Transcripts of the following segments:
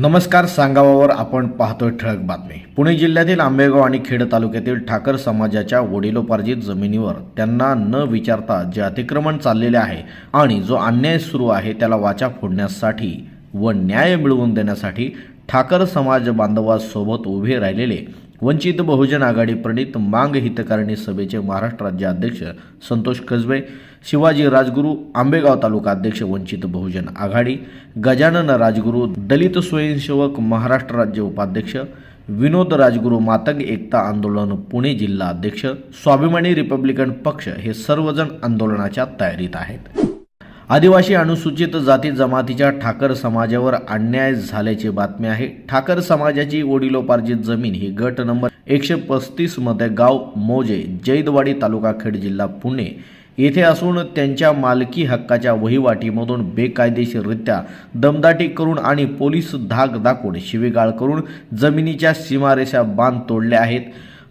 नमस्कार सांगावावर आपण पाहतोय ठळक बातमी. पुणे जिल्ह्यातील आंबेगाव आणि खेड तालुक्यातील ठाकर समाजाच्या वडिलोपार्जित जमिनीवर त्यांना न विचारता जे अतिक्रमण चाललेले आहे आणि जो अन्याय सुरू आहे त्याला वाचा फोडण्यासाठी व न्याय मिळवून देण्यासाठी ठाकर समाज बांधवासोबत उभे राहिलेले वंचित बहुजन आघाडी प्रणित मांग हितकारिणी सभेचे महाराष्ट्र राज्य अध्यक्ष संतोष कसबे शिवाजी राजगुरू आंबेगाव तालुका अध्यक्ष वंचित बहुजन आघाडी गजानन राजगुरू दलित स्वयंसेवक महाराष्ट्र राज्य उपाध्यक्ष विनोद राजगुरू मातंग एकता आंदोलन पुणे जिल्हा अध्यक्ष स्वाभिमानी रिपब्लिकन पक्ष हे सर्वजण आंदोलनाच्या तयारीत आहेत. आदिवासी अनुसूचित जाती जमातीच्या ठाकर समाजावर अन्याय झाल्याची बातमी आहे. ठाकर समाजाची वडिलोपार्जित जमीन ही गट नंबर एकशे पस्तीसमध्ये गाव मोजे जैदवाडी तालुका खेड जिल्हा पुणे येथे असून त्यांच्या मालकी हक्काच्या वहिवाटीमधून बेकायदेशीररित्या दमदाटी करून आणि पोलीस धाक दाखवून शिवीगाळ करून जमिनीच्या सीमारेषा बांध तोडल्या आहेत.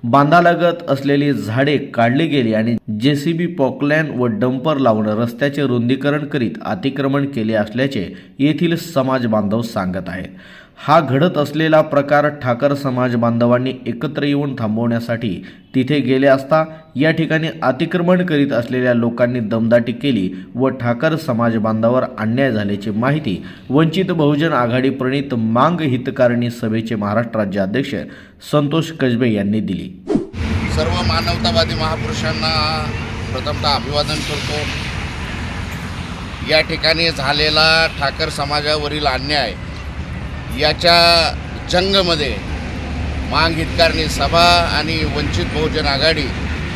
बांधालगत असलेली झाडे काढली गेली आणि जेसीबी पॉकलॅन व डंपर लावून रस्त्याचे रुंदीकरण करीत अतिक्रमण केले असल्याचे येथील समाज बांधव सांगत आहेत. हा घडत असलेला प्रकार ठाकर समाज बांधवांनी एकत्र येऊन थांबवण्यासाठी तिथे गेले असता या ठिकाणी अतिक्रमण करीत असलेल्या लोकांनी दमदाटी केली व ठाकर समाज बांधवावर अन्याय झाल्याची माहिती वंचित बहुजन आघाडी प्रणित मांग हितकारिणी सभेचे महाराष्ट्र राज्य अध्यक्ष संतोष कसबे यांनी दिली. सर्व मानवतावादी महापुरुषांना प्रथमतः अभिवादन करतो. या ठिकाणी झालेला ठाकर समाजावरील अन्याय याच्या जंगमध्ये मांग हितकारणी सभा आणि वंचित बहुजन आघाडी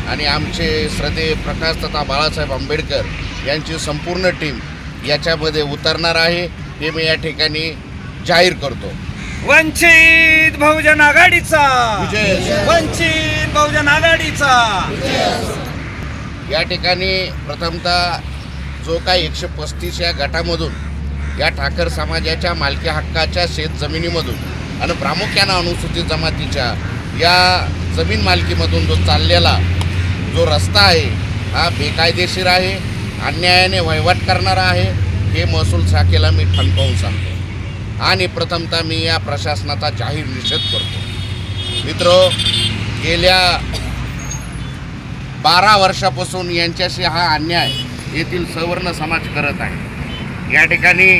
आणि आमचे श्रद्धे प्रकाश तथा बाळासाहेब आंबेडकर यांची संपूर्ण टीम याच्यामध्ये उतरणार आहे हे मी या ठिकाणी जाहीर करतो. वंचित बहुजन आघाडीचा. वंचित बहुजन आघाडीचा! या ठिकाणी प्रथमतः जो काही एकशे पस्तीस या गटामधून या ठाकर समाजाच्या मालकी हक्काच्या शेत जमिनीमधून आणि प्रामुख्यानं अनुसूचित जमातीच्या या जमीन मालकीमधून जो चाललेला जो रस्ता आहे हा बेकायदेशीर आहे अन्यायाने वहिवाट करणारा आहे हे महसूल शाखेला मी ठणकावून सांगतो. आणि प्रथमतः मी या प्रशासनाचा जाहीर निषेध करतो. मित्र गेल्या बारा वर्षापासून यांच्याशी हा अन्याय येथील सवर्ण समाज करत आहे. या ठिकाणी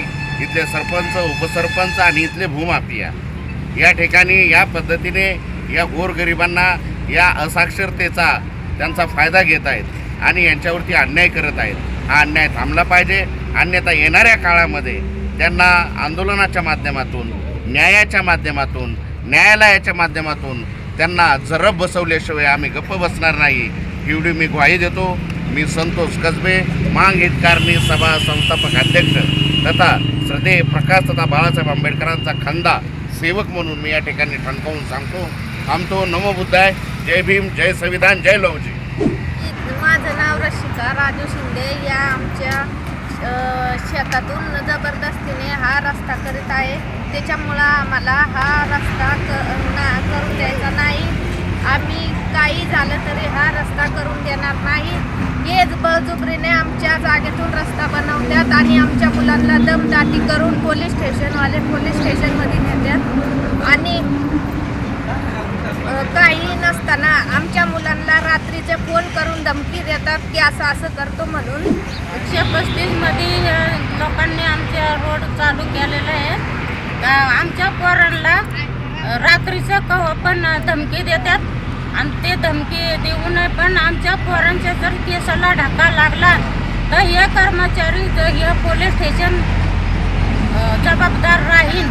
इथले सरपंच उपसरपंच आणि इथले भूमाफिया. या ठिकाणी या पद्धतीने या गोरगरिबांना या असाक्षरतेचा त्यांचा फायदा घेत आहेत आणि यांच्यावरती अन्याय करत आहेत. हा अन्याय थांबला पाहिजे. अन्यथा येणाऱ्या काळामध्ये त्यांना आंदोलनाच्या माध्यमातून न्यायाच्या माध्यमातून न्यायालयाच्या माध्यमातून त्यांना जरब बसवल्याशिवाय आम्ही गप्प बसणार नाही. एवढी मी ग्वाही देतो. मी संतोष कसबे मांग हितकारणी सभा संस्थापक अध्यक्ष तथा श्रद्धे प्रकाश तथा बाळासाहेब आंबेडकरांचा खंदा सेवक म्हणून मी या ठिकाणी ठणकावून सांगतो. आमतो नमो बुद्धाय जय भीम जय संविधान जय लवजी माझं नाव रशिका राजू शिंदे. या आमच्या शेतातून जबरदस्तीने हा रस्ता करीत आहे. त्याच्यामुळं आम्हाला हा रस्ता क ना करून द्यायचा नाही. आम्ही काही झालं तरी हा रस्ता करून देणार नाही. हेच बळजुबरीने आमच्या जागेतून रस्ता बनवतात आणि आमच्या मुलांना दमदाटी करून पोलीस स्टेशनवाले पोलीस स्टेशनमध्ये नेतात. आणि काही नसताना आमच्या मुलांना रात्रीचे फोन करून धमकी देतात की असं असं करतो म्हणून. एकशे पस्तीसमध्ये लोकांनी आमच्या रोड चालू केलेलं आहे. आमच्या पोरांना रात्रीचं क पण धमकी देतात. आणि ते धमकी देऊन पण आमच्या पोरांच्या जर केसाला ढाका लागला तर हे कर्मचारी जर हे पोलीस स्टेशन जबाबदार राहील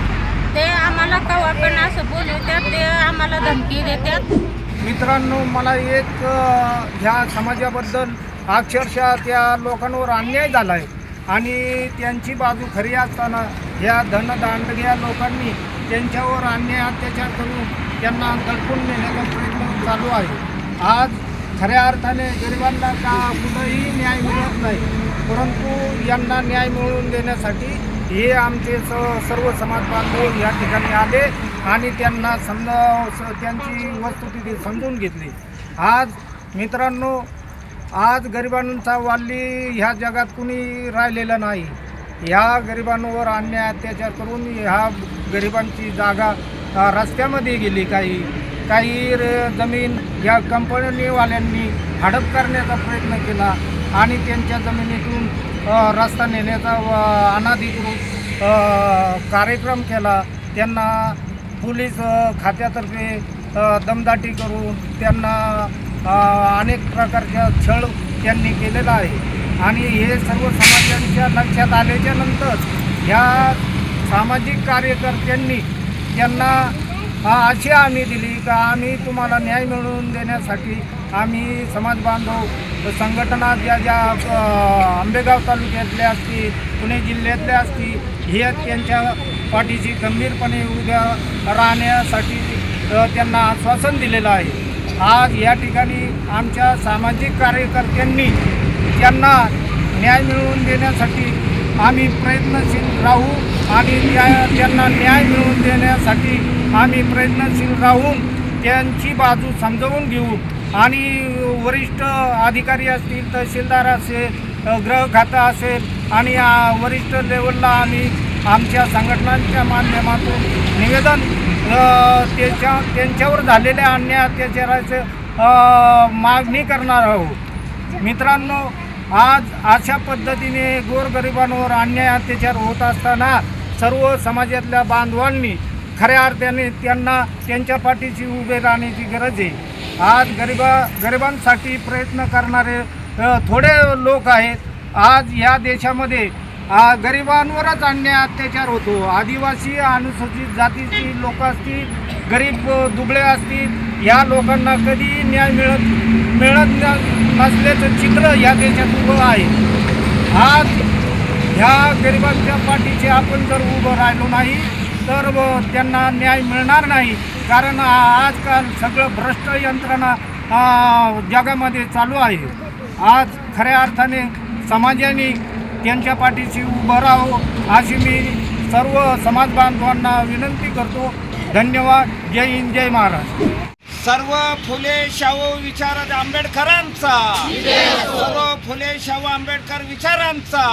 ते आम्हाला कवा पण असं बोलवतात ते आम्हाला धमकी देतात. मित्रांनो मला एक ह्या समाजाबद्दल अक्षरशः त्या लोकांवर अन्याय झाला आहे आणि त्यांची बाजू खरी असताना ह्या धनदांडग्या लोकांनी त्यांच्यावर अन्याय अत्याचार करून त्यांना दडपून नेण्याचा प्रयत्न चालू आहे. आज खऱ्या अर्थाने गरिबांना का कुठंही न्याय मिळत नाही परंतु यांना न्याय मिळवून देण्यासाठी हे आमचे स सर्व समाज बांधव या ठिकाणी आले आणि त्यांना समजा स- त्यांची वस्तुस्थिती समजून घेतली. आज मित्रांनो आज गरिबांचा वाल्ली ह्या जगात कुणी राहिलेलं नाही. ह्या गरिबांवर अन्याय अत्याचार करून ह्या गरिबांची जागा रस्त्यामध्ये गेली काही. काही र- जमीन या कंपनीवाल्यांनी हडप करण्याचा प्रयत्न केला आणि त्यांच्या जमिनीतून रस्ता नेण्याचा व अनाधिकृत कार्यक्रम केला. त्यांना पोलीस खात्यातर्फे दमदाटी करून त्यांना अनेक प्रकारच्या छळ त्यांनी केलेला आहे. आणि हे सर्व समाजांच्या लक्षात आल्याच्यानंतर ह्या सामाजिक कार्यकर्त्यांनी त्यांना हा अशी हमी दिली का आम्ही तुम्हाला न्याय मिळवून देण्यासाठी आम्ही समाज बांधव संघटना ज्या ज्या आंबेगाव तालुक्यातल्या असतील पुणे जिल्ह्यातल्या असतील हे त्यांच्या पाठीशी गंभीरपणे उद्या राहण्यासाठी त्यांना आश्वासन दिलेलं आहे. आज या ठिकाणी आमच्या सामाजिक कार्यकर्त्यांनी त्यांना न्याय मिळवून देण्यासाठी आम्ही प्रयत्नशील राहू आणि त्या त्यांना न्याय मिळवून देण्यासाठी आम्ही प्रयत्नशील राहून त्यांची बाजू समजवून घेऊ. आणि वरिष्ठ अधिकारी असतील तहसीलदार असेल ग्रह खातं असेल आणि वरिष्ठ लेवलला आम्ही आमच्या संघटनांच्या माध्यमातून निवेदन त्याच्या त्यांच्यावर झालेल्या अन्याय अत्याचाराचं मागणी करणार आहोत. मित्रांनो आज अशा पद्धतीने गोरगरिबांवर अन्याय अत्याचार होत असताना सर्व समाजातल्या बांधवांनी खऱ्या अर्थाने त्यांना त्यांच्या पाठीशी उभे राहण्याची गरज आहे. आज गरिबा गरिबांसाठी प्रयत्न करणारे थोडे लोक आहेत. आज या देशामध्ये गरिबांवरच अन्याय अत्याचार होतो. आदिवासी अनुसूचित जातीची लोक असतील गरीब दुबळे असतील या लोकांना कधीही न्याय मिळत मिळत असल्याचं चित्र या देशात उभं आहे. आज ह्या गरिबांच्या पाठीचे आपण जर उभं राहिलो नाही तर त्यांना न्याय मिळणार नाही. कारण आजकाल सगळं भ्रष्ट यंत्रणा जगामध्ये चालू आहे. आज खऱ्या अर्थाने समाजाने त्यांच्या पाठीशी उभं राहावं अशी मी सर्व समाज बांधवांना विनंती करतो. धन्यवाद. जय हिंद जय महाराष्ट्र. सर्व फुले शाहू विचारात आंबेडकरांचा. सर्व फुले शाहू आंबेडकर विचारांचा.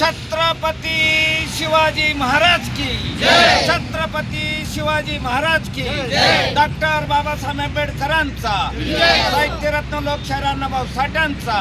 छत्रपती शिवाजी महाराज की. छत्रपती शिवाजी महाराज की. डॉक्टर बाबासाहेब आंबेडकरांचा. साहित्यरत्न लोकशाहीर अण्णाभाऊ साठ्यांचा